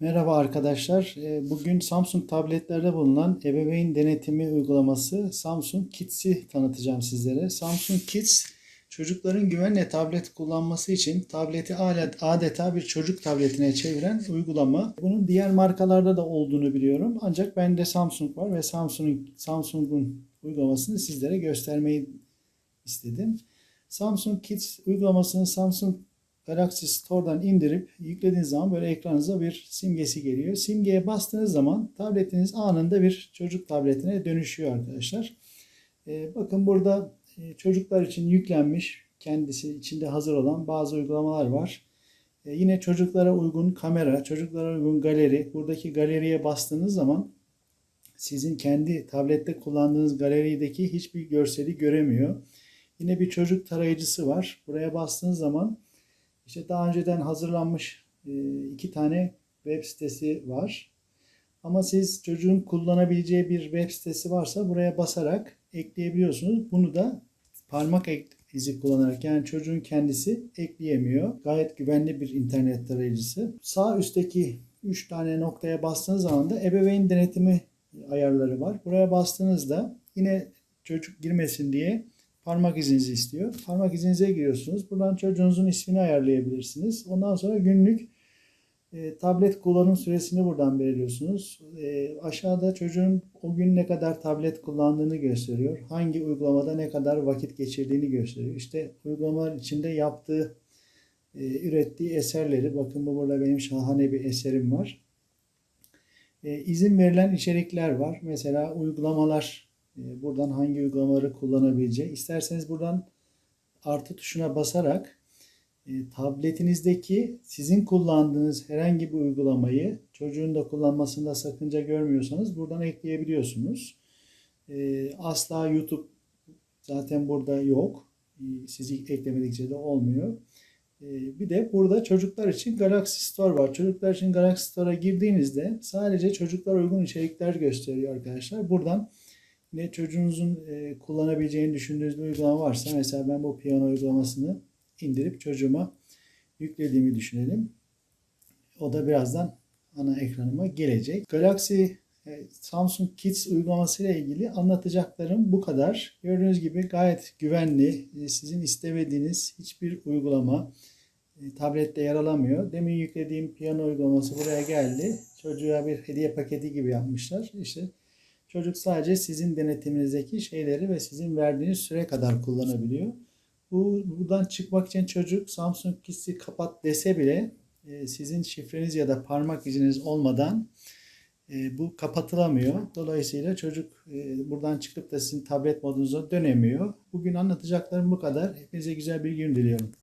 Merhaba arkadaşlar. Ee, Bugün Samsung tabletlerde bulunan ebeveyn denetimi uygulaması Samsung Kids'i tanıtacağım sizlere. Samsung Kids çocukların güvenle tablet kullanması için tableti adeta bir çocuk tabletine çeviren uygulama. Bunun diğer markalarda da olduğunu biliyorum. Ancak bende Samsung var ve Samsung Samsung'un uygulamasını sizlere göstermeyi istedim. Samsung Kids uygulamasını Samsung Galaxy Store'dan indirip yüklediğiniz zaman böyle ekranınıza bir simgesi geliyor. Simgeye bastığınız zaman tabletiniz anında bir çocuk tabletine dönüşüyor arkadaşlar. Ee, bakın burada e, çocuklar için yüklenmiş kendisi içinde hazır olan bazı uygulamalar var. Ee, yine çocuklara uygun kamera, çocuklara uygun galeri. Buradaki galeriye bastığınız zaman sizin kendi tablette kullandığınız galerideki hiçbir görseli göremiyor. Yine bir çocuk tarayıcısı var. Buraya bastığınız zaman işte daha önceden hazırlanmış e, iki tane web sitesi var. Ama siz çocuğun kullanabileceği bir web sitesi varsa buraya basarak ekleyebiliyorsunuz. Bunu da parmak izi kullanarak yani çocuğun kendisi ekleyemiyor. Gayet güvenli bir internet tarayıcısı. Sağ üstteki 3 tane noktaya bastığınız zaman da ebeveyn denetimi ayarları var. Buraya bastığınızda yine çocuk girmesin diye parmak izinizi istiyor. Parmak izinize giriyorsunuz. Buradan çocuğunuzun ismini ayarlayabilirsiniz. Ondan sonra günlük e, tablet kullanım süresini buradan belirliyorsunuz. E, aşağıda çocuğun o gün ne kadar tablet kullandığını gösteriyor. Hangi uygulamada ne kadar vakit geçirdiğini gösteriyor. İşte uygulamalar içinde yaptığı, e, ürettiği eserleri. Bakın bu burada benim şahane bir eserim var. E, izin verilen içerikler var. Mesela uygulamalar buradan hangi uygulamaları kullanabileceği. İsterseniz buradan artı tuşuna basarak e, tabletinizdeki sizin kullandığınız herhangi bir uygulamayı çocuğun da kullanmasında sakınca görmüyorsanız buradan ekleyebiliyorsunuz. E, asla YouTube zaten burada yok. E, Sizi eklemedikçe de olmuyor. Bir de burada çocuklar için Galaxy Store var. Çocuklar için Galaxy Store'a girdiğinizde sadece çocuklar uygun içerikler gösteriyor arkadaşlar. Buradan Yine çocuğunuzun e, kullanabileceğini düşündüğünüz bir uygulama varsa mesela ben bu piyano uygulamasını indirip çocuğuma yüklediğimi düşünelim. O da birazdan ana ekranıma gelecek. Galaxy e, Samsung Kids uygulaması ile ilgili anlatacaklarım bu kadar. Gördüğünüz gibi gayet güvenli. e, Sizin istemediğiniz hiçbir uygulama e, tablette yer alamıyor. Demin yüklediğim piyano uygulaması buraya geldi. Çocuğa bir hediye paketi gibi yapmışlar. İşte Çocuk sadece sizin denetiminizdeki şeyleri ve sizin verdiğiniz süre kadar kullanabiliyor. Bu buradan çıkmak için çocuk Samsung Kids'i kapat dese bile e, sizin şifreniz ya da parmak iziniz olmadan e, bu kapatılamıyor. Dolayısıyla çocuk e, buradan çıkıp da sizin tablet modunuza dönemiyor. Bugün anlatacaklarım bu kadar. Hepinize güzel bir gün diliyorum.